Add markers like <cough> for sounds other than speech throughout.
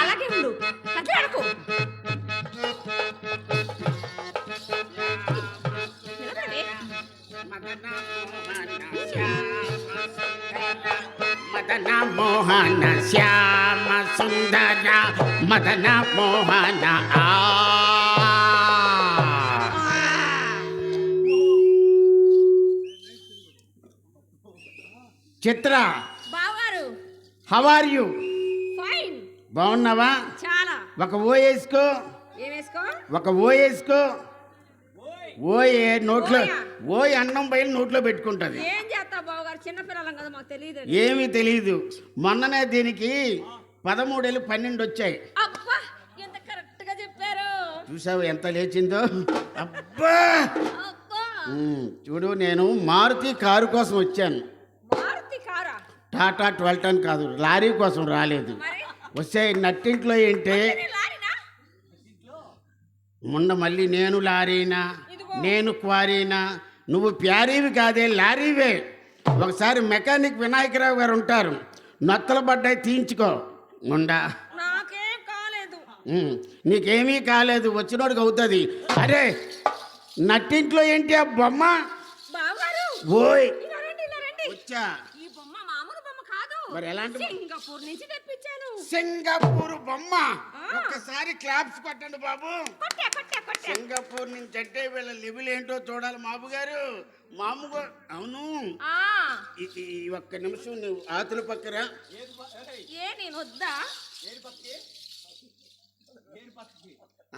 అలాగే ఉండు. నిలబడండి. మదన మోహన శ్యామ సుందర మదన మోహన ఆ. Chitra how are you? బాగున్నావా? చాలా. ఒక ఓ వేసుకో. ఏం వేసుకో? ఒక ఓ వేసుకో. ఓయే. నోట్లో ఓయా? అన్నం బయలు నోట్లో పెట్టుకుంటది. ఏం చేస్తావు బావగారు? చిన్నపిల్లలం కదా మాకు తెలియదు ఏమీ తెలియదు మొన్ననే దీనికి పదమూడేళ్ళు పన్నెండు వచ్చాయి. అబ్బా ఎంత కరెక్ట్గా చెప్పారు. చూసావు ఎంత లేచిందో? అబ్బా! చూడు నేను మారుతి కారు కోసం వచ్చాను. మారుతి కారా? టాటా ట్వెల్వ్ టన్ కాదు లారీ కోసం రాలేదు. వస్తే నట్టింట్లో ఏంటే? మొన్న మళ్ళీ నేను లారీనా. నేను క్వారీనా? నువ్వు ప్యారీవి కాదే లారీవే. ఒకసారి మెకానిక్ వినాయకరావు గారు ఉంటారు. నత్తలు పడ్డాయి తీయించుకో. ముండా? నీకేమీ కాలేదు వచ్చినోడికి అవుతుంది. అరే నట్టింట్లో ఏంటి ఆ బొమ్మ? ఓయ్. వచ్చా ఈ బొమ్మ మామూలు బొమ్మ కాదు మరి ఎలాంటి? సింగపూర్ నుంచి తెప్పించాను. సింగపూర్ బొమ్మ. ఒక్కసారి క్లాప్స్ కొట్టండి బాబు. సింగపూర్ నుంచి అంటే వీళ్ళ లెవెల్ ఏంటో చూడాలి మాము గారు. మామూగా అవును. ఈ ఒక్క నిమిషం నువ్వు ఆతుల పక్కరా. ఏ నేను వద్దా?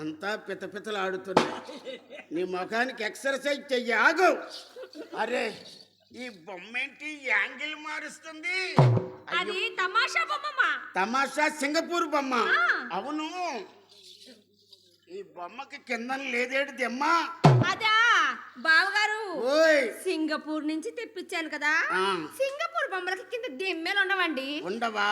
అంతా పిత పితలు ఆడుతున్నా నీ ముఖానికి ఎక్సర్సైజ్ చెయ్యి ఆగు. అరే. ఈ బొమ్మ ఏంటి యాంగిల్ మారుస్తుంది. అది తమాషా బొమ్మమ్మ. తమాషా సింగపూర్ బొమ్మ. అవును. ఈ బొమ్మకి కింద లేదేడు దెమ్మ? అదా బావగారు. ఓయ్. సింగపూర్ నుంచి తెప్పించాను కదా. సింగపూర్ బొమ్మలకి కింద దెమ్మలు ఉండవండి. ఉండవా.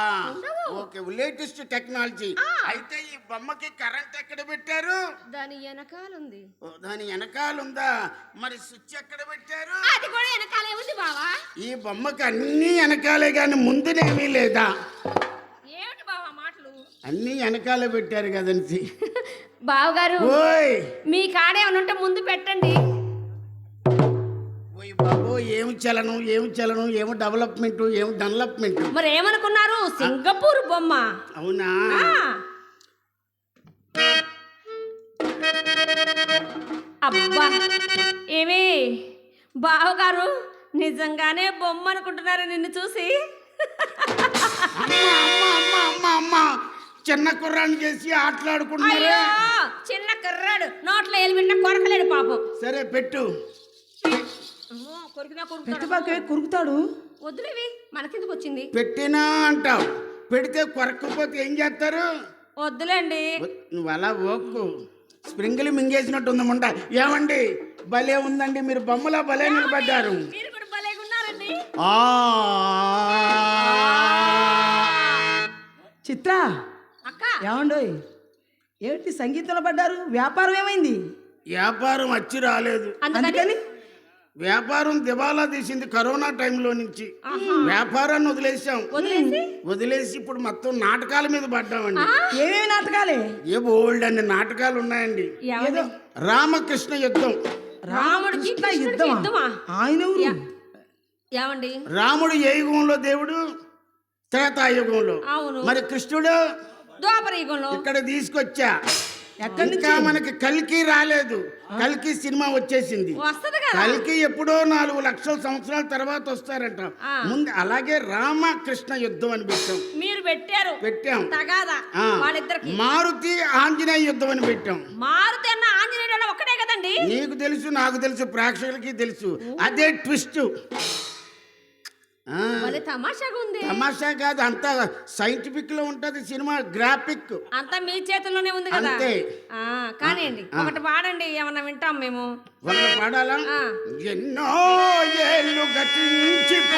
Okay latest technology. అయితే ఈ బొమ్మకి కరెంట్ ఎక్కడ పెట్టారు? దాని వెనకాల ఉంది ఓ, దాని వెనకాల ఉందా మరి స్విచ్ ఎక్కడ పెట్టారు? అది కూడా వెనకాలే ఉంది బావా. ఈ బొమ్మకి అన్నీ వెనకాలే కానీ ముందునేమీ లేదా? ఏమిటి బావా మాటలు? అన్నీ వెనకాలే పెట్టారు కదండి. బావగారు ఓయ్! మీ కాడ ఉంటే ముందు పెట్టండి. ఓయ్ బాబు ఏమి చలనం ఏమి చలనం ఏమి డెవలప్మెంట్ ఏమి డెవలప్మెంట్? మరి ఏమనుకున్నారు? సింగపూర్ బొమ్మ. అవునా. అబ్బా! ఏమి బావగారు నిజంగానే బొమ్మ అనుకుంటున్నారు నిన్ను చూసి? అమ్మ అమ్మ అమ్మ అమ్మ అమ్మ! చిన్న కుర్రాన్ని చేసి ఆటలాడుకున్నారే అయ్యో చిన్న కర్రాడు. నోట్లో ఎలిమిట్ల కొరకలేడు పాపం. సరే పెట్టు. కొరుకుతాడు? పెట్టుబాకే కురుకుతాడు. వద్దులేవి మనకెందుకు వచ్చింది? పెట్టినా అంటావు. పెడితే కొరకపోతే ఏం చేస్తారు? వద్దులేండి. నువ్వు అలా ఓక్కు స్ప్రింగిల్ మింగేసినట్టు ఉంది ముండ. ఏమండి? భలే ఉందండి. మీరు బొమ్మలా భలే నిలబడ్డారు. మీరు కూడా భలేగా ఉన్నారండి. ఆ. చిత్ర ఏమండోయ్? ఏమిటి సంగీతంలో పడ్డారు? వ్యాపారం ఏమైంది? వ్యాపారం వచ్చి రాలేదు. అందుకని? వ్యాపారం దివాలా తీసింది కరోనా టైంలో నుంచి. వ్యాపారాన్ని వదిలేసాం? వదిలేసి ఇప్పుడు మొత్తం నాటకాల మీద పడ్డామండి. ఏమేమి నాటకాలే? ఏ బోల్డ్ అన్ని నాటకాలు ఉన్నాయండి? రామకృష్ణ యుద్ధం. యుద్ధమా? యుద్ధమా? ఆయన ఏమండి? రాముడు ఏ యుగంలో దేవుడు? త్రేతాయుగంలో. అవును. మరి కృష్ణుడు? ద్వాపర యుగంలో. ఇక్కడ తీసుకొచ్చా. ఎక్కడి ఇంకా మనకి కల్కి రాలేదు. కల్కి సినిమా వచ్చేసింది. కల్కి ఎప్పుడో నాలుగు లక్షల సంవత్సరాల తర్వాత వస్తారంట. ముందు అలాగే రామకృష్ణ యుద్ధం అని పెట్టాం. మీరు పెట్టారు. పెట్టాం. మారుతి ఆంజనేయ యుద్ధం అని పెట్టాం. మారుతి అన్న ఆంజనేయుడు ఒక్కటే కదండి? నీకు తెలుసు నాకు తెలుసు ప్రేక్షకులకి తెలుసు. అదే ట్విస్ట్. తమాషాగా ఉంది. తమాషా కాదు అంతా సైంటిఫిక్లో ఉంటది సినిమా గ్రాఫిక్. అంతా మీ చేతుల్లోనే ఉంది కదా? అంతే. ఆ కానివ్వండి ఒకటి పాడండి ఏమన్నా వింటాం మేము. వాళ్ళ పాడాలా. ఎన్నో ఏళ్ళు గతించిపోయినవి.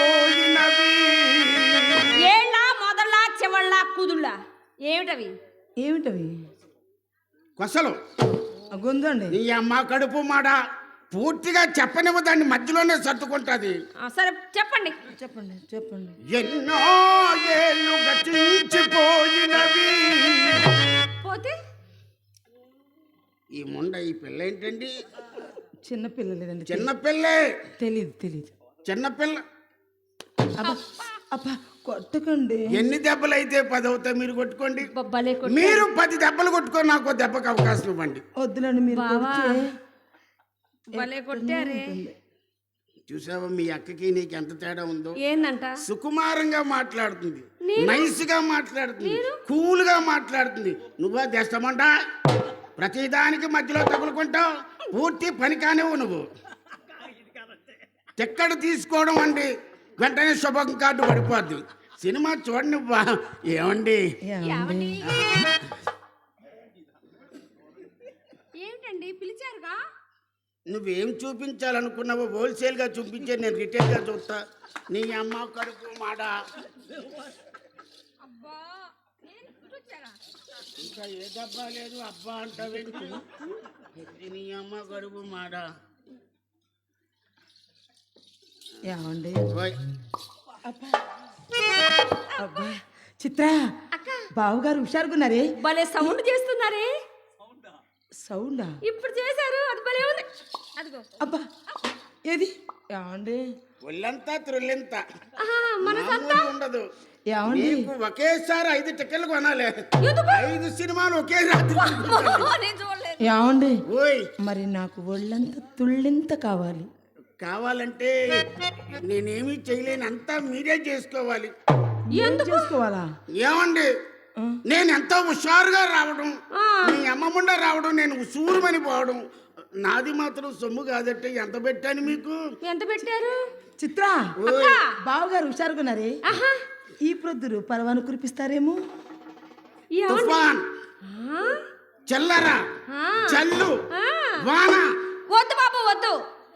ఏళ్ళ మొదళ్ళ చివళ్ళ కుదుళ్ళ. ఏమిటవి? ఏమిటవి? కొసలు. గొంతండి నీ అమ్మ కడుపు మాడ. పూర్తిగా చెప్పనివ్వ దాన్ని మధ్యలోనే సర్దుకుంటుంది. సరే చెప్పండి. చెప్పండి చెప్పండి. ఎన్నో ఏళ్ళు గతించిపోయినవి. పోతే? ఈ ముండ ఈ పిల్ల ఏంటండి చిన్న పిల్ల లేదండి చిన్నపిల్లే తెలీదు. తెలీదు చిన్నపిల్ల పిల్ల. అబ్బా కొట్టకండి. ఎన్ని దెబ్బలు అయితే పది అవుతాయి మీరు కొట్టుకోండి. మీరు పది దెబ్బలు కొట్టుకొని నాకు దెబ్బకి అవకాశం ఇవ్వండి. వద్దులండి మీరు భలే కొట్టారే. చూసావా మీ అక్కకి నీకు ఎంత తేడా ఉందో? ఏందంట? సుకుమారంగా మాట్లాడుతుంది. నైస్గా మాట్లాడుతుంది. కూల్గా మాట్లాడుతుంది. నువ్వా తెస్తామంటా ప్రతిదానికి మధ్యలో తగులుకుంటావు. పూర్తి పని కానివ్వు నువ్వు. ఎక్కడ తీసుకోవడం అండి. వెంటనే శుభం కార్డు పడిపోద్ది. సినిమా చూడండి బా ఏమండి? ఏమిటండి? పిలిచారుగా? నువ్వేం చూపించాలనుకున్నావో హోల్సేల్గా చూపించే నేను రిటైల్గా చూస్తా. నీ అమ్మ కడుపు మాడ. ఇంకా ఏ డబ్బా లేదు అబ్బా అంటావేంటి నీ అమ్మ కడుపు మాడ. ఏమండి? అబ్బా. చిత్ర బావగారు హుషారుగున్నారే? భలే సౌండ్ చేస్తున్నారే. సౌండా? ఇప్పుడు చేశారు అది భలే ఉంది. అదిగో. అబ్బా ఏది? ఏమండి? ఒళ్ళంతా మన మామూలు ఉండదు. ఏమండి? ఒకేసారి ఐదు టికెట్లు కొనాలి. ఎందుకు? ఐదు సినిమాలు ఒకే రాత్రి ఏమండి? ఓయ్. మరి నాకు ఒళ్ళంత తుళ్ళింత కావాలి. కావాలంటే నేనేమీ చేయలేను అంతా మీరే చేసుకోవాలి. ఏం చేసుకోవాలా? ఏమండి. నేను ఎంతో హుషారుగా రావడం ఆ. మీ అమ్మమ్మండ రావడం నేను ఉసూరుమని పోవడం నాది మాత్రం సొమ్ము కాదంటే ఎంత పెట్టాను మీకు? ఎంత పెట్టారు? చిత్ర బావగారు హుషారుగున్నారే ఆహా. ఈ ప్రొద్దురు పరవాను కురిపిస్తారేమో? తుఫాన్? చల్లర. చల్లు. వాన. వద్దు బాబు వద్దు.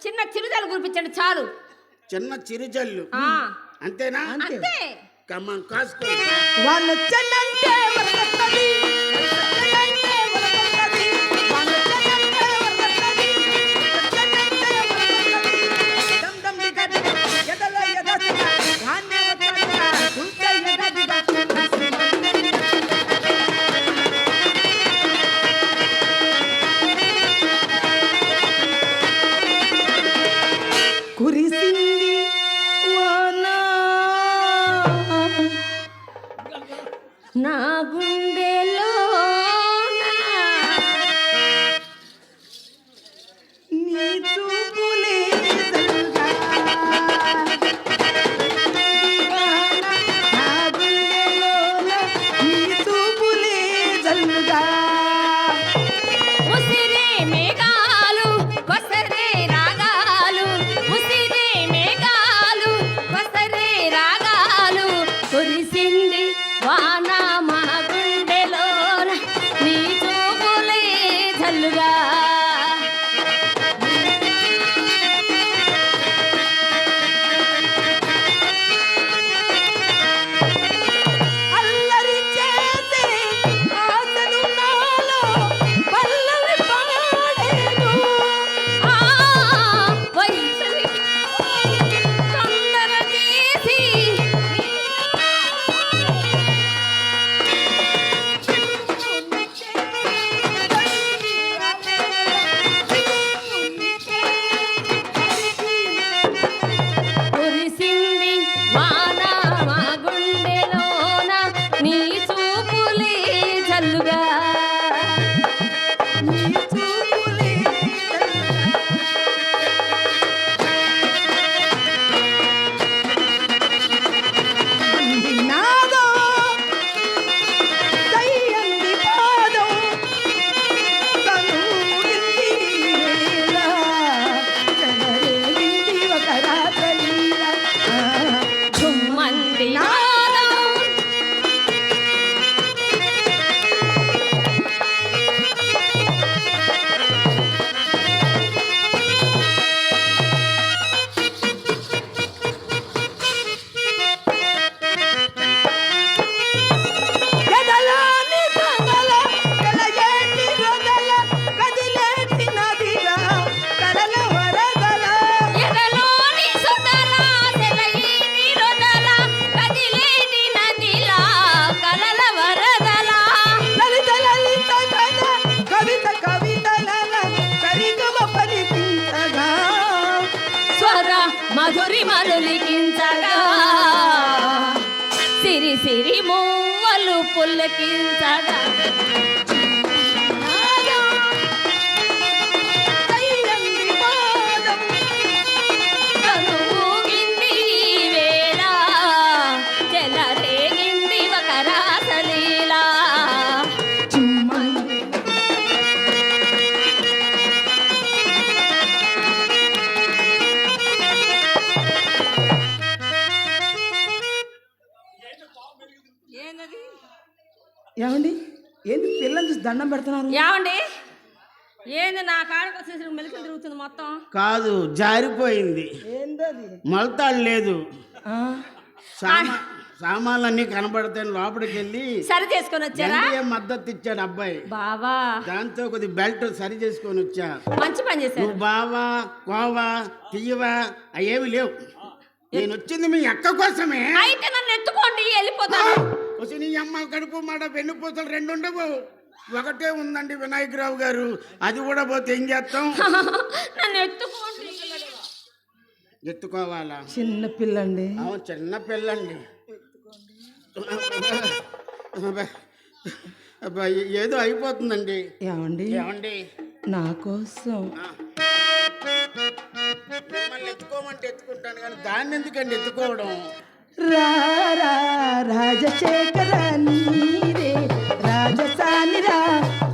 చిన్న చిరుజలు కురిపించండి చాలు. చిన్న చిరుజల్లు. ఆ. అంతేనా? అంతే. అంతే కమ్మం కాసుకో వానొచ్చనంటే వరదొస్తది, వరదొచ్చనంటే किं सदा ఏమండి? ఏంది పిల్లలు చూసి దండం పెడుతున్నారు? ఏమండి? ఏంది నా కాడకు వచ్చేసి మెలికలు తిరుగుతుంది మొత్తం? కాదు జారిపోయింది. ఏందది? మొలతాడు లేదు. ఆ, సామా సామాన్లన్నీ కనబడతాయి లోపలికి వెళ్ళి సరి చేసుకొని వచ్చారా? మద్దతు ఇచ్చాడు అబ్బాయి. బావా. దాంతో కొద్ది బెల్ట్ సరి చేసుకొని వచ్చా. మంచి పని చేశారు. నువ్వు బావా కోవా తీయవా అవేమి లేవు. నేను వచ్చింది మీ అక్క కోసమే. అయితే నన్ను ఎత్తుకోండి వెళ్ళిపోతాను. వచ్చి నీ అమ్మ కడుపు మాట వెన్నుపూసలు రెండు ఉండవు. ఒకటే ఉందండి వినాయకరావు గారు. అది కూడా పోతే ఏం చేస్తాం? <laughs> నన్ను ఎత్తుకోండి. ఎత్తుకోవాలా? చిన్న పిల్లండి. అవును చిన్న పిల్లండి. అబ్బా, అబ్బా, ఏదో అయిపోతుందండి. ఏమండి? ఏమండి? నా కోసం. మిమ్మల్ని ఎత్తుకోమంటే ఎత్తుకుంటాను కానీ దాన్ని ఎందుకండి ఎత్తుకోవడం? రారా రా రాజశేఖర నీరే రాజసానిరా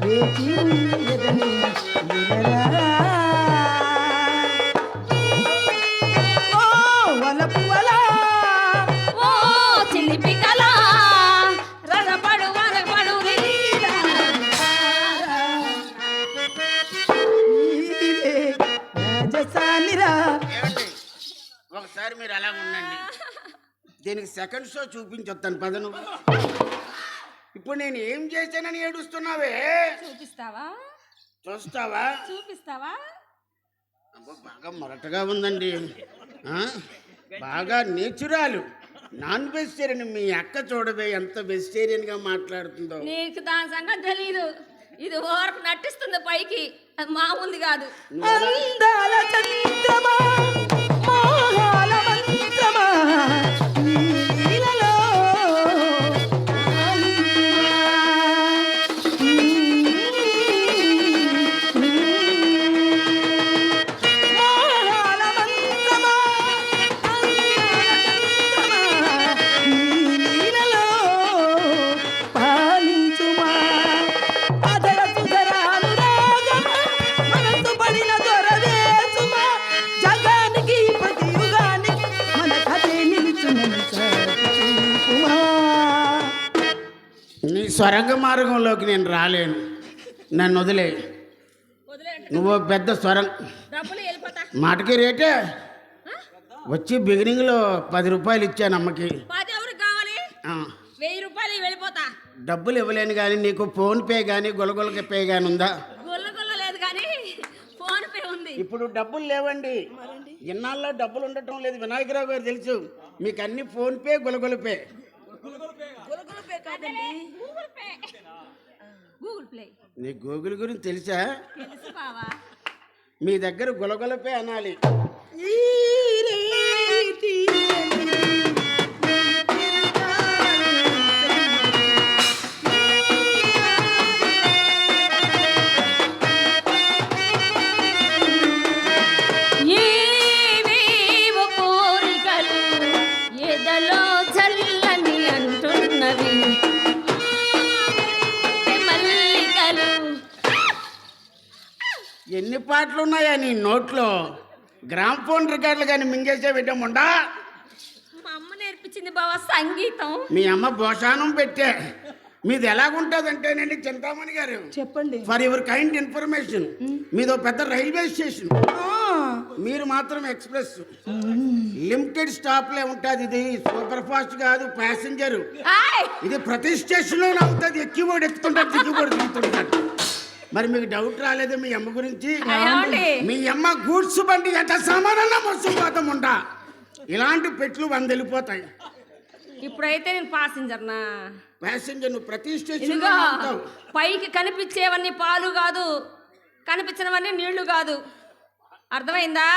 వేచి దీనికి సెకండ్ షో చూపించొస్తాను పదను ఇప్పుడు నేను ఏం చేశానని ఏడుస్తున్నావే? చూపిస్తావా? చూస్తావా? చూపిస్తావా? అబ్బో, బాగా మొరటగా ఉందండి. ఆ? బాగా నేచురాలు. నాన్ వెజిటేరియన్ మీ అక్క చూడవే ఎంత వెజిటేరియన్గా మాట్లాడుతుందో. నీకు దాని సంగతి తెలీదు. ఇది ఓరకు నటిస్తుంది పైకి. అది మామూలుది కాదు. స్వరంగ మార్గంలోకి నేను రాలేను. నన్ను వదిలే. నువ్వు పెద్ద స్వరం. మాటకి రేటే? వచ్చి బిగినింగ్లో పది రూపాయలు ఇచ్చాను అమ్మకి. వెయ్యి రూపాయలు వెళ్ళిపోతా. డబ్బులు ఇవ్వలేను కానీ నీకు ఫోన్ పే కానీ గొలగొలక పే కానీ ఉందా? లేదు కానీ ఫోన్ పే ఉంది. ఇప్పుడు డబ్బులు లేవండి. ఇన్నాళ్ళలో డబ్బులు ఉండటం లేదు. వినాయకరావు గారు తెలుసు. మీకు అన్ని PhonePe. గొలగొల pay Google Pay Google Play నీ గూగుల్ గురించి తెలుసా? తెలుసు బావా. మీ దగ్గర గొలగొల పే అనాలి. ఈ పాటలు ఉన్నాయా నీ నోట్లో? గ్రామ్ ఫోన్ రికార్డులు కానీ మింగేసే విధముండా మా అమ్మ నేర్పించింది బావా సంగీతం. మీ అమ్మ భోషానం పెట్టే. మీది ఎలాగుంటుందంటేనండి చింతామణి గారు. చెప్పండి. ఫర్ యువర్ కైండ్ ఇన్ఫర్మేషన్ మీదో పెద్ద రైల్వే స్టేషన్. ఆ, మీరు మాత్రం ఎక్స్ప్రెస్. లిమిటెడ్ స్టాప్లే ఉంటుంది ఇది. సూపర్ ఫాస్ట్ కాదు ప్యాసింజర్. ఇది ప్రతి స్టేషన్లోనే అవుతుంది. ఎక్కిబోర్డు ఎక్కుతుంటారు దిక్కుబోర్డు దిగుతుంటారు మరి మీకు డౌట్ రాలేదు మీ అమ్మ గురించి? మీ అమ్మ గూడ్స్ బండి ఎంత సామానన్నా మోసపోతాం ఉంటా ఇలాంటి పెట్లు వంద వెళ్ళిపోతాయి ఇప్పుడైతే నేను పాసింజర్నా ప్యాసింజర్ నువ్వు ప్రతి ఉంటావు. పైకి కనిపించేవన్నీ పాలు కాదు. కనిపించినవన్నీ నీళ్ళు కాదు. అర్థమైందా?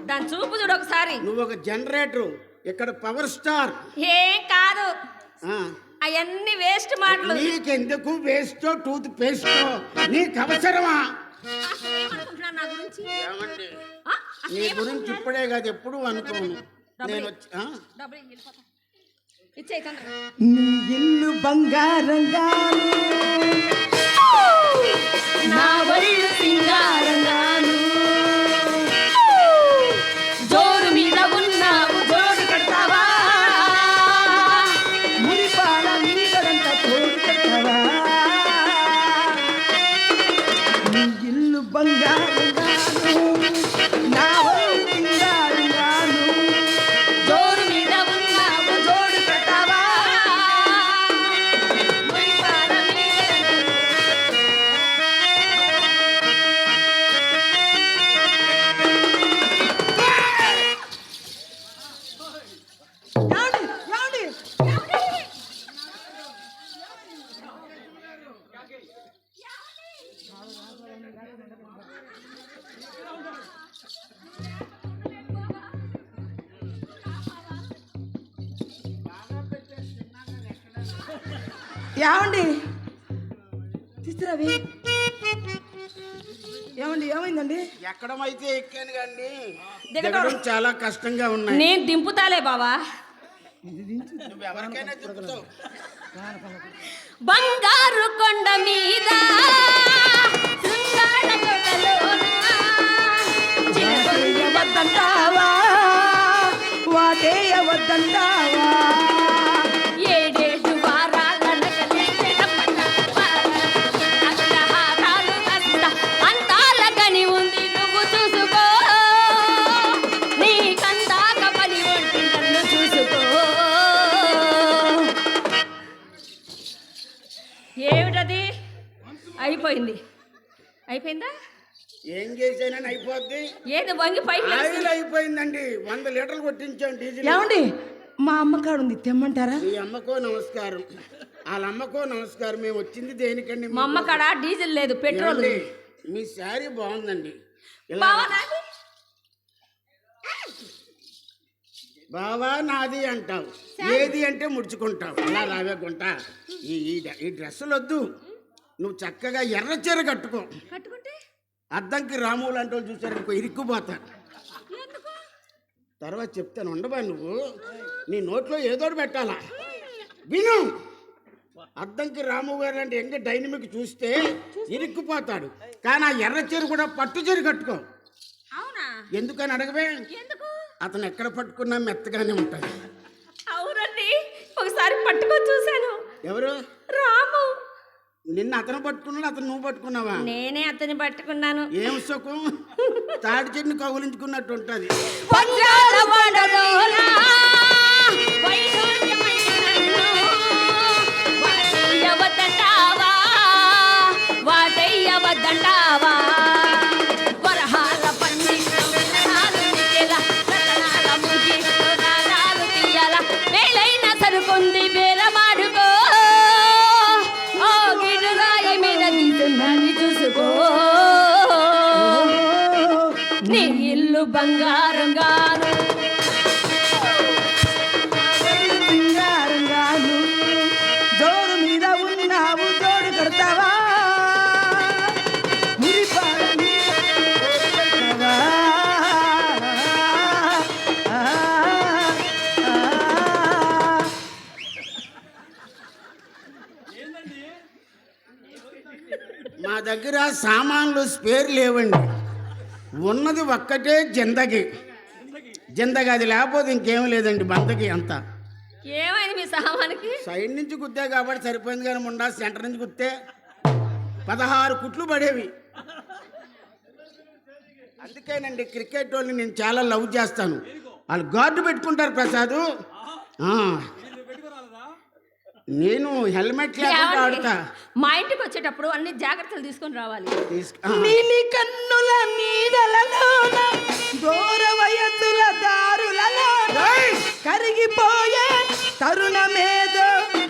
దాని చూపు చూడు ఒకసారి. నువ్వు ఒక జనరేటర్ ఇక్కడ పవర్ స్టార్ ఏం కాదు. ఆ, అవన్నీ వేస్ట్ మాటలు. నీకెందుకు వేస్టో టూత్ పేస్టో నీకు అవసరమా? నా గురించి? ఏమండి? ఆ? నీ గురించి ఇప్పుడే కాదు ఎప్పుడు అనుకోను. నేను నీ ఇల్లు బంగారంగాను. నా ఒళ్ళు సింగారంగాను. ఏమండి? ఏమండి ఏమైందండి? ఎక్కడమైతే ఎక్కాను. దిగడం చాలా కష్టంగా ఉన్నాయి. నేను దింపుతాలే బావా. నువ్వు ఎవరికైనా చెప్తావు బంగారు కొండ మీద వద్దంటావా? వాటేయవద్దంటావా ఏడేడు ఏం చేశానని అయిపోద్ది. ఏది వంగి పైకి లేస్తుంది? ఆయిల్ అయిపోయిందండి. వంద లీటర్లు కొట్టించాం డీజిల్. ఏమండి? మా అమ్మకాడు ఉంది తెమ్మంటారా? మీ అమ్మకో నమస్కారం. వాళ్ళ అమ్మకో నమస్కారం. మేము వచ్చింది దేనికండి మా అమ్మ కాడ డీజిల్ లేదు పెట్రోల్. ఏమండి? మీ శారీ బాగుందండి. ఇలా బావా నాది? బావా నాది అంటావు. ఏది అంటే ముడుచుకుంటావు. అలా రావే గుంట ఈ ఈ- ఈ డ్రెస్సులు వద్దు నువ్వు చక్కగా ఎర్ర చీర కట్టుకో. కట్టుకుంటే. అద్దంకి రాములు అంటే చూసారు ఇంకో ఇరుక్కుపోతా. ఎందుకు? తర్వాత చెప్తాను ఉండబా నువ్వు. నీ నోట్లో ఏదో పెట్టాలా? విను. అద్దంకి రాము గారు అంటే ఎంగ డైనమిక్ చూస్తే ఇరుక్కుపోతాడు. కానీ ఆ ఎర్ర చీర కూడా పట్టు చీర కట్టుకో. అవునా? ఎందుకని అడగవే? ఎందుకు? అతను ఎక్కడ పట్టుకున్నా మెత్తగానే ఉంటుంది అవునండి. ఒకసారి పట్టుకొని చూశాను. ఎవరు? రాము నిన్న అతను పట్టుకున్నాడు అతను నువ్వు పట్టుకున్నావా? నేనే అతన్ని పట్టుకున్నాను. ఏం సుఖం? తాడి చెట్టుని కౌలించుకున్నట్టు ఉంటుంది. వాటయ్యవద్దంటావా, బంగారంగాను. మీద ఉన్నావు జోడు కడతావా. మా దగ్గర సామాన్లు స్పేర్ లేవండి. ఉన్నది ఒక్కటే జిందగి. జిందగి. అది లేకపోతే ఇంకేం లేదండి బందకి అంతా. ఏమైంది మీ సామానికి? సైడ్ నుంచి గుద్దే కాబట్టి సరిపోయింది కానీ ముండా సెంటర్ నుంచి గుత్తే పదహారు కుట్లు పడేవి. అందుకేనండి క్రికెట్ వాళ్ళని నేను చాలా లవ్ చేస్తాను. వాళ్ళు గార్డు పెట్టుకుంటారు ప్రసాద్. నేను హెల్మెట్ లేకుండా? ఆడుతా మా ఇంటికి వచ్చేటప్పుడు అన్ని జాగ్రత్తలు తీసుకొని రావాలి. నీలి కన్నుల నీడలలోన ఘోర వయస్సుల దారులలోన కరిగిపోయే తరుణమేదో